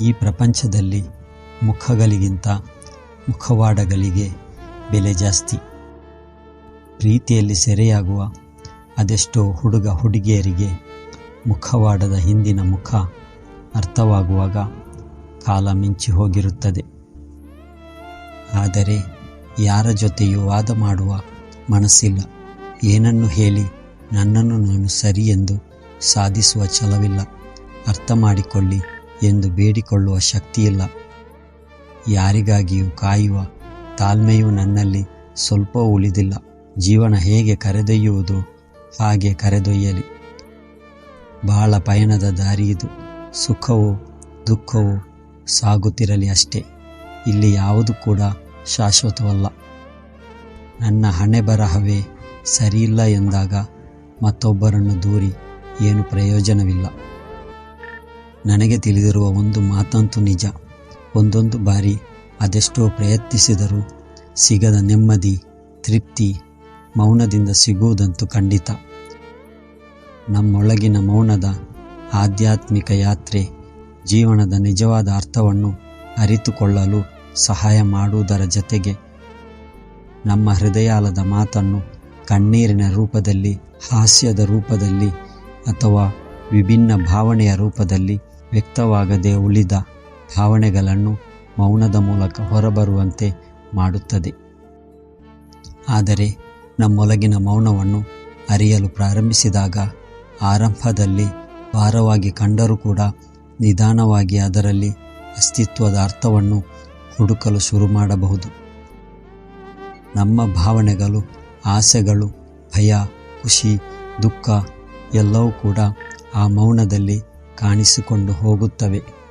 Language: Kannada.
ಈ ಪ್ರಪಂಚದಲ್ಲಿ ಮುಖಗಳಿಗಿಂತ ಮುಖವಾಡಗಳಿಗೆ ಬೆಲೆ ಜಾಸ್ತಿ. ಪ್ರೀತಿಯಲ್ಲಿ ಸೆರೆಯಾಗುವ ಅದೆಷ್ಟೋ ಹುಡುಗ ಹುಡುಗಿಯರಿಗೆ ಮುಖವಾಡದ ಹಿಂದಿನ ಮುಖ ಅರ್ಥವಾಗುವಾಗ ಕಾಲ ಮಿಂಚಿ ಹೋಗಿರುತ್ತದೆ. ಆದರೆ ಯಾರ ಜೊತೆಯೂ ವಾದ ಮಾಡುವ ಮನಸ್ಸಿಲ್ಲ. ಏನನ್ನು ಹೇಳಿ ನನ್ನನ್ನು ನಾನು ಸರಿ ಎಂದು ಸಾಧಿಸುವ ಛಲವಿಲ್ಲ. ಅರ್ಥ ಮಾಡಿಕೊಳ್ಳಿ. ಎಂದು ಬೇಡಿಕೊಳ್ಳುವ ಶಕ್ತಿಯಿಲ್ಲ. ಯಾರಿಗಾಗಿಯೂ ಕಾಯುವ ತಾಳ್ಮೆಯೂ ನನ್ನಲ್ಲಿ ಸ್ವಲ್ಪ ಉಳಿದಿಲ್ಲ. ಜೀವನ ಹೇಗೆ ಕರೆದೊಯ್ಯುವುದು ಹಾಗೆ ಕರೆದೊಯ್ಯಲಿ. ಬಹಳ ಪಯಣದ ದಾರಿಯಿದು ಸುಖವೋ ದುಃಖವೋ ಸಾಗುತ್ತಿರಲಿ ಅಷ್ಟೇ. ಇಲ್ಲಿ ಯಾವುದು ಕೂಡ ಶಾಶ್ವತವಲ್ಲ. ನನ್ನ ಹಣೆ ಬರಹವೇ ಸರಿಯಿಲ್ಲ ಎಂದಾಗ ಮತ್ತೊಬ್ಬರನ್ನು ದೂರಿ ಏನು ಪ್ರಯೋಜನವಿಲ್ಲ. ನನಗೆ ತಿಳಿದಿರುವ ಒಂದು ಮಾತಂತೂ ನಿಜ. ಒಂದೊಂದು ಬಾರಿ ಅದೆಷ್ಟೋ ಪ್ರಯತ್ನಿಸಿದರೂ ಸಿಗದ ನೆಮ್ಮದಿ, ತೃಪ್ತಿ ಮೌನದಿಂದ ಸಿಗುವುದಂತೂ ಖಂಡಿತ. ನಮ್ಮೊಳಗಿನ ಮೌನದ ಆಧ್ಯಾತ್ಮಿಕ ಯಾತ್ರೆ ಜೀವನದ ನಿಜವಾದ ಅರ್ಥವನ್ನು ಅರಿತುಕೊಳ್ಳಲು ಸಹಾಯ ಮಾಡುವುದರ ಜೊತೆಗೆ ನಮ್ಮ ಹೃದಯಾಲದ ಮಾತನ್ನು ಕಣ್ಣೀರಿನ ರೂಪದಲ್ಲಿ, ಹಾಸ್ಯದ ರೂಪದಲ್ಲಿ ಅಥವಾ ವಿಭಿನ್ನ ಭಾವನೆಯ ರೂಪದಲ್ಲಿ ವ್ಯಕ್ತವಾಗದೆ ಉಳಿದ ಭಾವನೆಗಳನ್ನು ಮೌನದ ಮೂಲಕ ಹೊರಬರುವಂತೆ ಮಾಡುತ್ತದೆ. ಆದರೆ ನಮ್ಮೊಳಗಿನ ಮೌನವನ್ನು ಅರಿಯಲು ಪ್ರಾರಂಭಿಸಿದಾಗ ಆರಂಭದಲ್ಲಿ ಭಾರವಾಗಿ ಕಂಡರೂ ಕೂಡ ನಿಧಾನವಾಗಿ ಅದರಲ್ಲಿ ಅಸ್ತಿತ್ವದ ಅರ್ಥವನ್ನು ಹುಡುಕಲು ಶುರು ಮಾಡಬಹುದು. ನಮ್ಮ ಭಾವನೆಗಳು, ಆಸೆಗಳು, ಭಯ, ಖುಷಿ, ದುಃಖ ಎಲ್ಲವೂ ಕೂಡ ಆ ಮೌನದಲ್ಲಿ ಕಾಣಿಸಿಕೊಂಡು ಹೋಗುತ್ತವೆ.